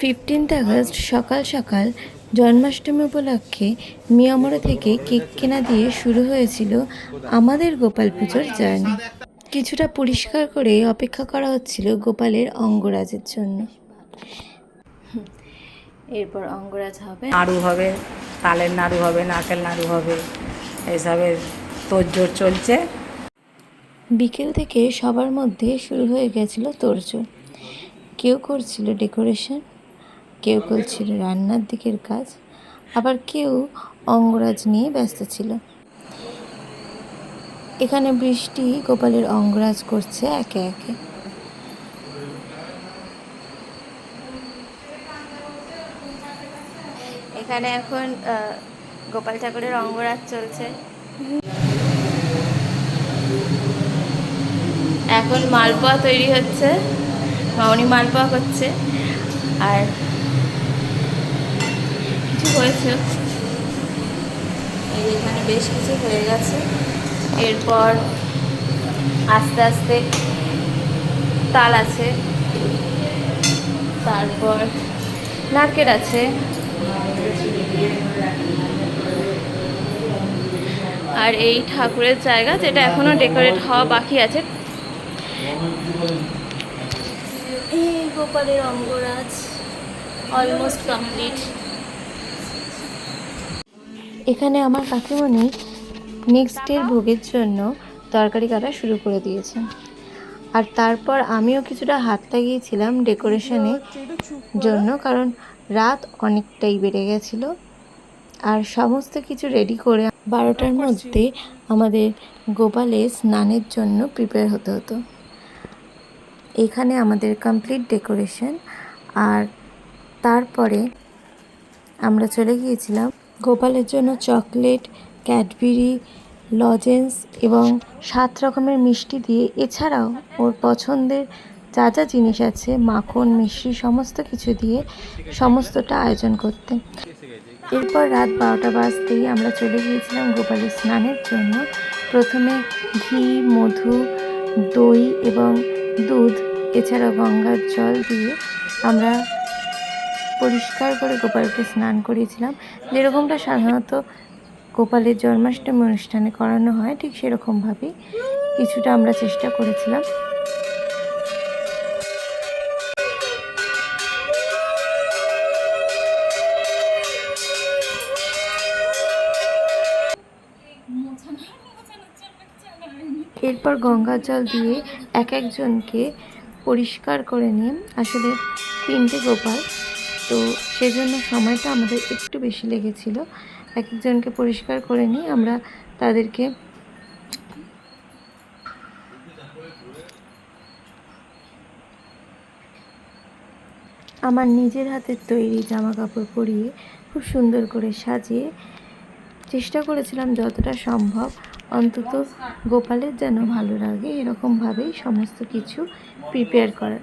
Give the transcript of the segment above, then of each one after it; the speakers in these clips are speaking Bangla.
ফিফটিন্থ আগস্ট সকাল সকাল জন্মাষ্টমী উপলক্ষে মিয়ামরে থেকে কেক কেনা দিয়ে শুরু হয়েছিল আমাদের গোপাল পুজোর জার্নি। কিছুটা পরিষ্কার করে অপেক্ষা করা হচ্ছিল গোপালের অঙ্গরাজের জন্য। এরপর অঙ্গরাজ হবে। নাড়ু হবে তালের নাড়ু হবে নারকেল নাড়ু হবে এসবের তোড়জোড় চলছে। বিকেল থেকে সবার মধ্যে শুরু হয়ে গেছিল তোড়জোড় কেউ করছিল ডেকোরেশন কেউ করছিল রান্নার দিকের কাজ, আবার কেউ অঙ্গরাজ নিয়ে ব্যস্ত ছিল। এখানে বৃষ্টি গোপালের অঙ্গরাজ করছে একে একে। এখানে এখন গোপাল ঠাকুরের অঙ্গরাজ চলছে। এখন মালপোয়া তৈরি হচ্ছে, মামনি মালপোয়া করছে, আর কিছু হয়েছে। এই এখানে বেশ কিছু হয়ে গেছে। এরপর আস্তে আস্তে তাল আছে। তারপর নারকেল আছে। আর এই ঠাকুরের জায়গা যেটা এখনও ডেকোরেট হওয়া বাকি আছে। এই গোপালের অঙ্গরাজ অলমোস্ট কমপ্লিট। এখানে আমার কাকিমণি নেক্সট ডের ভোগের জন্য তরকারি কাটা শুরু করে দিয়েছেন আর তারপর আমিও কিছুটা হাত লাগিয়েছিলাম ডেকোরেশনের জন্য, কারণ রাত অনেকটাই বেড়ে গেছিল। আর সমস্ত কিছু রেডি করে বারোটার মধ্যে আমাদের গোপালে স্নানের জন্য প্রিপেয়ার হতে হতো। এখানে আমাদের কমপ্লিট ডেকোরেশন আর তারপরে আমরা চলে গিয়েছিলাম গোপালের জন্য চকলেট, ক্যাডবেরি, লজেন্স এবং সাত রকমের মিষ্টি দিয়ে এছাড়াও ওর পছন্দের যা যা জিনিস আছে, মাখন, মিষ্টি, সমস্ত কিছু দিয়ে সমস্তটা আয়োজন করতে। এরপর রাত বারোটা বাজতেই আমরা চলে গিয়েছিলাম গোপালের স্নানের জন্য। প্রথমে ঘি, মধু, দই এবং দুধ এছাড়া গঙ্গার জল দিয়ে আমরা পরিষ্কার করে গোপালকে স্নান করিয়েছিলাম। যেরকমটা সাধারণত গোপালের জন্মাষ্টমী অনুষ্ঠানে করানো হয়, ঠিক সেরকমভাবেই কিছুটা আমরা চেষ্টা করেছিলাম। এরপর গঙ্গার জল দিয়ে এক একজনকে পরিষ্কার করে নিয়ে, আসলে তিনটে গোপাল তো সেজন্য সময়টা আমাদের একটু বেশি লেগেছিল। এক একজনকে পরিষ্কার করে নিয়ে আমরা তাদেরকে আমার নিজের হাতের তৈরি জামা কাপড় পরিয়ে খুব সুন্দর করে সাজিয়ে চেষ্টা করেছিলাম যতটা সম্ভব অন্তত গোপালের যেন ভালো লাগে এরকমভাবেই সমস্ত কিছু প্রিপেয়ার করার।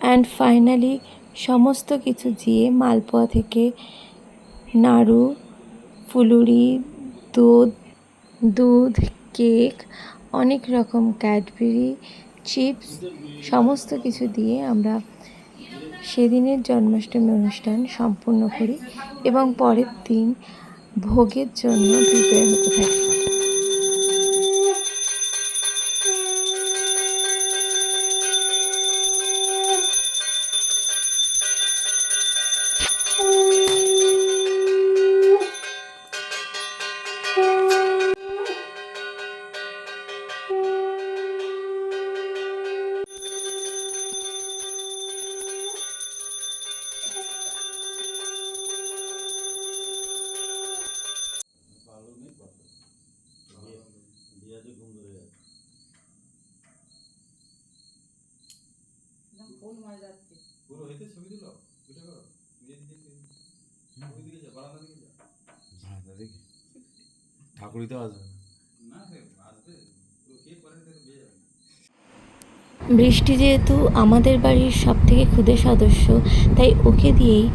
অ্যান্ড ফাইনালি সমস্ত কিছু দিয়ে মালপোয়া থেকে নাড়ু, ফুলুরি, দুধ দুধ, কেক, অনেক রকম ক্যাডবেরি, চিপস, সমস্ত কিছু দিয়ে আমরা সেদিনের জন্মাষ্টমী অনুষ্ঠান সম্পূর্ণ করি এবং পরের দিন ভোগের জন্য প্রিপেয়ার হতে থাকি। পুরো হেতে ছবি দিল ওইটা করো নিজে দিকে ওই দিকে যা বারান্দা দিকে যা বারান্দা দেখি। ঠাকুরই তো আসবে না। না সে আসবে। পুরো কে করে নিতে বিয়ে যাবে বৃষ্টি যেহেতু আমাদের বাড়ির সব থেকে ক্ষুদে সদস্য তাই ওকে দিয়েই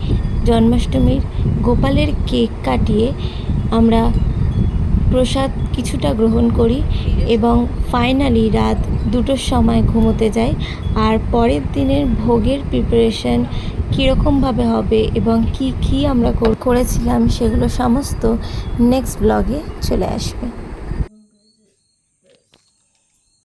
জন্মাষ্টমীর গোপালের কেক কাটিয়ে আমরা প্রসাদ কিছুটা গ্রহণ করি এবং ফাইনালি রাত দুটোর সময় ঘুমোতে যাই। আর পরের দিনের ভোগের প্রিপারেশান কীরকমভাবে হবে এবং কি কি আমরা করেছিলাম সেগুলো সমস্ত নেক্সট ব্লগে চলে আসবে।